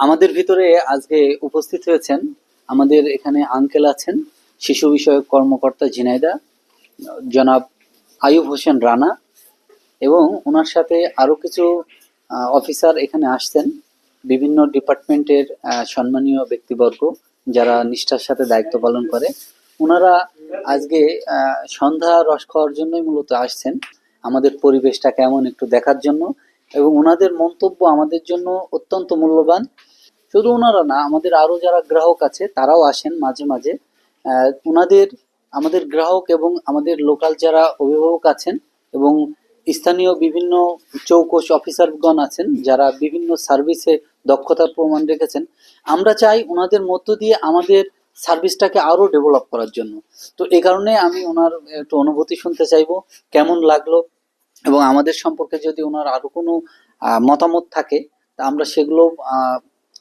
আমাদের ভিতরে আজকে উপস্থিত হয়েছেন আমাদের এখানে আঙ্কেল আছেন, শিশু বিষয়ক কর্মকর্তা ঝিনাইদা, জনাব আয়ুব হোসেন রানা এবং ওনার সাথে আরও কিছু অফিসার এখানে আসছেন, বিভিন্ন ডিপার্টমেন্টের সম্মানীয় ব্যক্তিবর্গ যারা নিষ্ঠার সাথে দায়িত্ব পালন করে। ওনারা আজকে সন্ধ্যা রস খাওয়ার জন্যই মূলত আসছেন আমাদের পরিবেশটা কেমন একটু দেখার জন্য এবং ওনাদের মন্তব্য আমাদের জন্য অত্যন্ত মূল্যবান। শুধু ওনারা না, আমাদের আরও যারা গ্রাহক আছে, তারাও আসেন মাঝে মাঝে। ওনাদের আমাদের গ্রাহক এবং আমাদের লোকাল যারা অভিভাবক আছেন এবং স্থানীয় বিভিন্ন চৌকস অফিসারগণ আছেন, যারা বিভিন্ন সার্ভিসে দক্ষতার প্রমাণ রেখেছেন, আমরা চাই ওনাদের মধ্য দিয়ে আমাদের সার্ভিসটাকে আরও ডেভেলপ করার জন্য। তো এই কারণে আমি ওনার একটু অনুভূতি শুনতে চাইব, কেমন লাগল এবং আমাদের সম্পর্কে যদি ওনার আরও কোনো মতামত থাকে, তা আমরা সেগুলো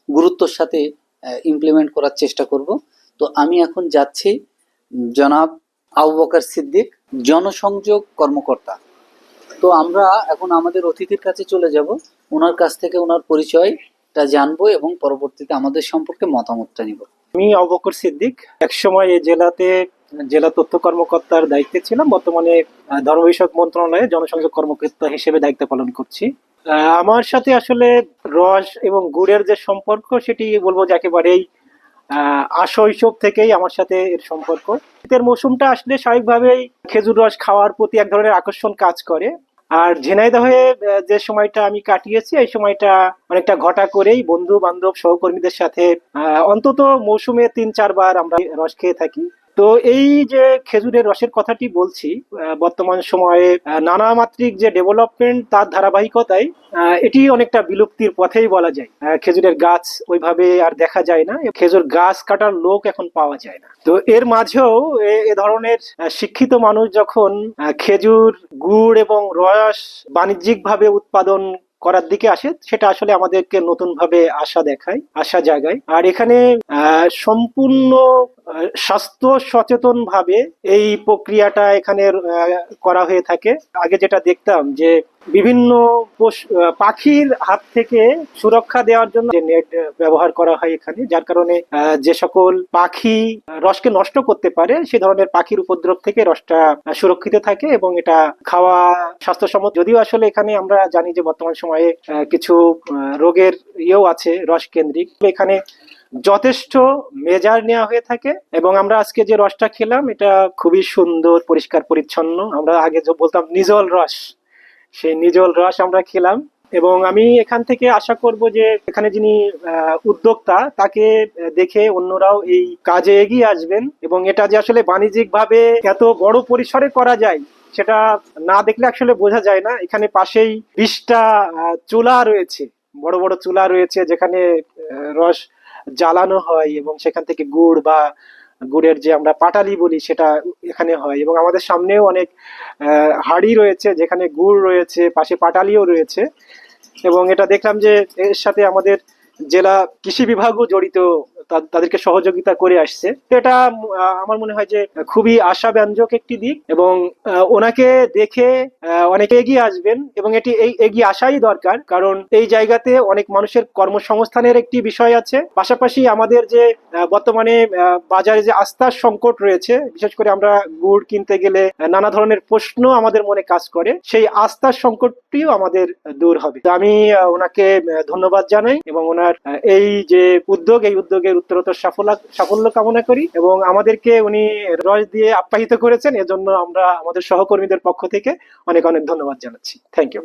গুরুত্বর সাথে ইমপ্লিমেন্ট করার চেষ্টা করব। তো আমি এখন যাচ্ছি জনাব আবু বকর সিদ্দিক, জনসংযোগ কর্মকর্তা। তো আমরা এখন আমাদের অতিথির কাছে চলে যাব। ওনার কাছ থেকে ওনার পরিচয়টা জানব এবং পরবর্তীতে আমাদের সম্পর্কে মতামতটা নিব। আমি অবকর সিদ্দিক। একসময় এই জেলাতে, জেলা তথ্য কর্মকর্তার দায়িত্বে ছিলাম। বর্তমানে ধর্ম বিষয়ক মন্ত্রণালয়ে জনসংযোগ কর্মকর্তা হিসেবে দায়িত্ব পালন করছি। আমার সাথে আসলে রস এবং গুড়ের যে সম্পর্ক, সেটি বলব যে একেবারেই আশৈশব থেকেই আমার সাথে এর সম্পর্ক। শীতের মৌসুমটা আসলে স্বাভাবিকভাবেই খেজুর রস খাওয়ার প্রতি এক ধরনের আকর্ষণ কাজ করে। আর ঝিনাইদহ যে সময়টা আমি কাটিয়েছি, এই সময়টা অনেকটা ঘটা করেই বন্ধু বান্ধব সহকর্মীদের সাথে অন্তত মৌসুমে তিন চারবার আমরা রস খেয়ে থাকি। তো এই যে খেজুরের রসের কথাটি বলছি বর্তমান সময়ে নানা মাত্রিক যে ডেভেলপমেন্ট তার ধারাবাহিকতায় এটি অনেকটা বিলুপ্তির পথেই বলা যায়। খেজুরের গাছ ওইভাবে আর দেখা যায় না, খেজুর গাছ কাটার লোক এখন পাওয়া যায় না। তো এর মাঝেও এ- ধরনের শিক্ষিত মানুষ যখন খেজুর, গুড় এবং রস বাণিজ্যিকভাবে উৎপাদন করার দিকে আসে, সেটা আসলে আমাদেরকে নতুনভাবে আশা দেখায়, আশা জাগায়। আর এখানে সম্পূর্ণ স্বাস্থ্য সচেতন ভাবে এই প্রক্রিয়াটা এখানে করা হয়ে থাকে। আগে যেটা দেখতাম যে বিভিন্ন পাখির হাত থেকে সুরক্ষা দেওয়ার জন্য যে নেট ব্যবহার করা হয় এখানে, যার কারণে যে সকল পাখি রসকে নষ্ট করতে পারে, সে ধরনের পাখির উপদ্রব থেকে রসটা সুরক্ষিত থাকে এবং এটা খাওয়া স্বাস্থ্যসম্মত। যদিও আসলে এখানে আমরা জানি যে বর্তমান সময়ে কিছু রোগের ইয়েও আছে রস কেন্দ্রিক। এখানে যথেষ্ট মেজার নেওয়া হয়ে থাকে এবং আমরা আজকে যে রসটা খেলাম, এটা খুবই সুন্দর, পরিষ্কার, পরিচ্ছন্ন। আমরা আগে যে বলতাম নিজল রস। সেই নিজল রস আমরা খেলাম। এবং আমি এখান থেকে আশা করব যে এখানে যিনি উদ্যোক্তা, তাকে দেখে অন্যরাও এই কাজে এগিয়ে আসবেন। এবং এটা যে আসলে বাণিজ্যিক ভাবে এত বড় পরিসরে করা যায়, সেটা না দেখলে আসলে বোঝা যায় না। এখানে পাশেই বিশটা চুলা রয়েছে। বড় বড় চুলা রয়েছে যেখানে রস জ্বালানো হয় এবং সেখান থেকে গুড় বা গুড়ের যে আমরা পাটালি বলি সেটা এখানে হয় এবং আমাদের সামনেও অনেক হাড়ি রয়েছে যেখানে গুড় রয়েছে, পাশে পাটালিও রয়েছে এবং এটা দেখলাম যে এর সাথে আমাদের জেলা কৃষি বিভাগও জড়িত তাদেরকে সহযোগিতা করে আসছে। এটা আমার মনে হয় যে খুবই আশাব্যঞ্জক একটি দিক এবং ওনাকে দেখে অনেকে এগিয়ে আসবেন এবং এটি এই এগিয়ে আসাই দরকার কারণ এই জায়গাতে অনেক মানুষের কর্মসংস্থানের একটি বিষয় আছে। পাশাপাশি আমাদের যে বর্তমানে বাজারে যে আস্থার সংকট রয়েছে, বিশেষ করে আমরা গুড় কিনতে গেলে নানা ধরনের প্রশ্ন আমাদের মনে কাজ করে, সেই আস্থার সংকটটিও আমাদের দূর হবে। আমি ওনাকে ধন্যবাদ জানাই এবং ওনার এই যে উদ্যোগ, এই উদ্যোগের উত্তরোত্তর সাফল্য সাফল্য কামনা করি এবং আমাদেরকে উনি রস দিয়ে আপ্যায়িত করেছেন। এজন্য আমরা আমাদের সহকর্মীদের পক্ষ থেকে অনেক অনেক ধন্যবাদ জানাচ্ছি। Thank you